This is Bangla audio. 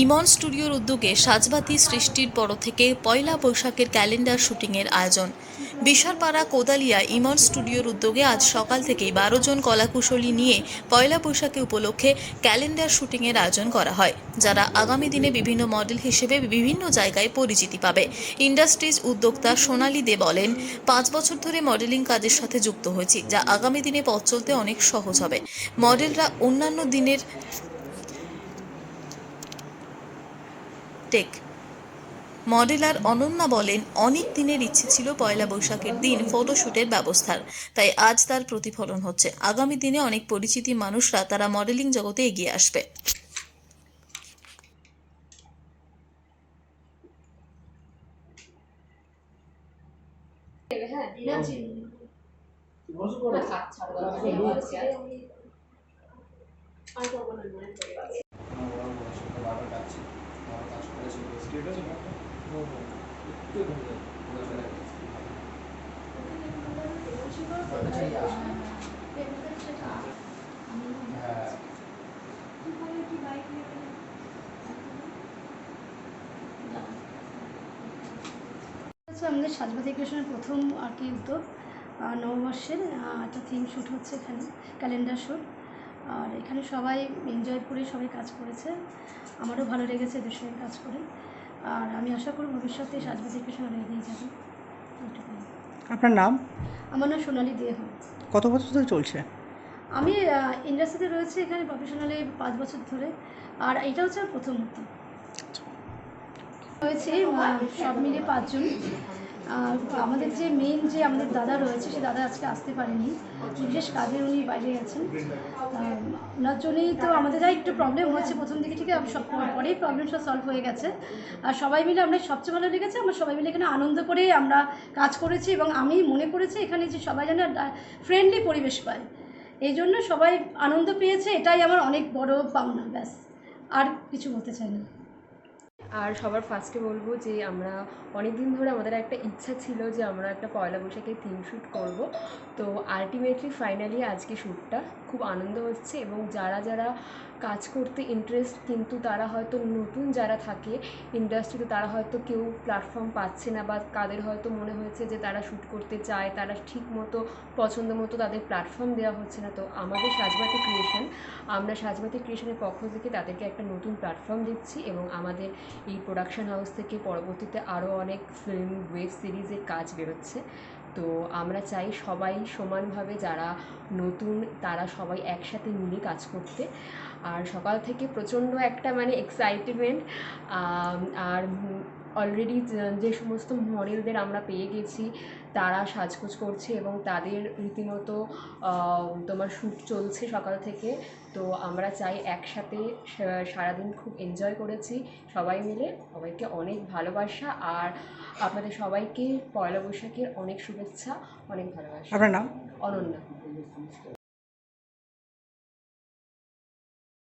ইমন স্টুডিওর উদ্যোগে সাজবাতি সৃষ্টির পর থেকে পয়লা বৈশাখের ক্যালেন্ডার শুটিংয়ের আয়োজন। বিশারপাড়া কোদালিয়া ইমন স্টুডিওর উদ্যোগে আজ সকাল থেকেই বারো জন কলাকুশলী নিয়ে পয়লা বৈশাখে উপলক্ষে ক্যালেন্ডার শুটিংয়ের আয়োজন করা হয়, যারা আগামী দিনে বিভিন্ন মডেল হিসেবে বিভিন্ন জায়গায় পরিচিতি পাবে। ইন্ডাস্ট্রিজ উদ্যোক্তা সোনালী দে বলেন, পাঁচ বছর ধরে মডেলিং কাজের সাথে যুক্ত হয়েছি, যা আগামী দিনে পথ চলতে অনেক সহজ হবে। মডেলরা অন্যান্য দিনের টেক। মডেলার অনন্যা বলেন, অনেক দিনের ইচ্ছে ছিল পয়লা বৈশাখের দিন ফটোশ্যুটের ব্যবস্থার। তাই আজ তার প্রতিফলন হচ্ছে। আগামী দিনে অনেক পরিচিতি মানুষরা তারা মডেলিং জগতে এগিয়ে আসবে। হচ্ছে আমাদের সাজবাতি ক্রিয়েশনের প্রথম আর কি উদ্যোগ নববর্ষের একটা থিম শ্যুট হচ্ছে এখানে ক্যালেন্ডার শ্যুট আর এখানে সবাই এনজয় করে সবাই কাজ করেছে। আমারও ভালো লেগেছে এদের সঙ্গে কাজ করে। আর আমি আশা করি ভবিষ্যতে সাজবাতি ক্রিয়েশন আরও এগিয়ে যাবে। এইটুকুই। আপনার নাম? আমার নাম সোনালি দেহ। কত বছর ধরে চলছে? আমি ইন্ডাস্ট্রিতে রয়েছে এখানে প্রফেশনালি পাঁচ বছর ধরে। আর এটা হচ্ছে আমার প্রথম উদ্যোগ। রয়েছে সব মিলিয়ে পাঁচজন। আর আমাদের যে মেন যে আমাদের দাদা রয়েছে, সে দাদা আজকে আসতে পারেনি। বিশেষ কাজে উনি বাইরে গেছেন। ওনার জন্যই তো আমাদের যা একটু প্রবলেম হচ্ছে প্রথম দিকে থেকে আমি সব পরেই প্রবলেম সব সলভ হয়ে গেছে। আর সবাই মিলে আমরা সবচেয়ে ভালো লেগেছে, আমরা সবাই মিলে এখানে আনন্দ করে আমরা কাজ করেছি এবং আমি মনে করেছি এখানে যে সবাই যেন ফ্রেন্ডলি পরিবেশ পায়। এই জন্য সবাই আনন্দ পেয়েছে, এটাই আমার অনেক বড় পাওনা, ব্যাস। আর কিছু বলতে চাই না। আর সবার ফার্স্টে বলব যে আমরা অনেক দিন ধরে আমাদের একটা ইচ্ছা ছিল যে আমরা একটা পয়লা বৈশাখের থিম শ্যুট করব। তো আলটিমেটলি ফাইনালি আজকে শ্যুটটা খুব আনন্দ হচ্ছে এবং যারা যারা কাজ করতে ইন্টারেস্ট কিন্তু তারা হয়তো নতুন যারা থাকে ইন্ডাস্ট্রিতে তারা হয়তো কেউ প্ল্যাটফর্ম পাচ্ছে না বা কাদের হয়তো মনে হয়েছে যে তারা শ্যুট করতে চায়, তারা ঠিক মতো, পছন্দ মতো তাদের প্ল্যাটফর্ম দেওয়া হচ্ছে না। তো আমাদের সাজবাতি ক্রিয়েশন আমরা সাজবাতি ক্রিয়েশনের পক্ষ থেকে তাদেরকে একটা নতুন প্ল্যাটফর্ম দিচ্ছি এবং আমাদের এই প্রোডাকশান হাউস থেকে পরবর্তীতে আরও অনেক ফিল্ম ওয়েব সিরিজের কাজ বেরোচ্ছে। তো আমরা চাই সবাই সমানভাবে যারা নতুন, তারা সবাই একসাথে মিলে কাজ করতে। আর সকাল থেকে প্রচণ্ড একটা মানে এক্সাইটমেন্ট আর অলরেডি যে সমস্ত মডেলদের আমরা পেয়ে গেছি তারা সাজগোজ করছে এবং তাদের রীতিমতো তোমার শ্যুট চলছে সকাল থেকে। তো আমরা চাই একসাথে সারাদিন খুব এনজয় করেছি। সবাই মিলে সবাইকে অনেক ভালোবাসা আর আপনাদের সবাইকে পয়লা বৈশাখের অনেক শুভেচ্ছা অনেক ভালোবাসা। আপনার নাম? অনন্যা।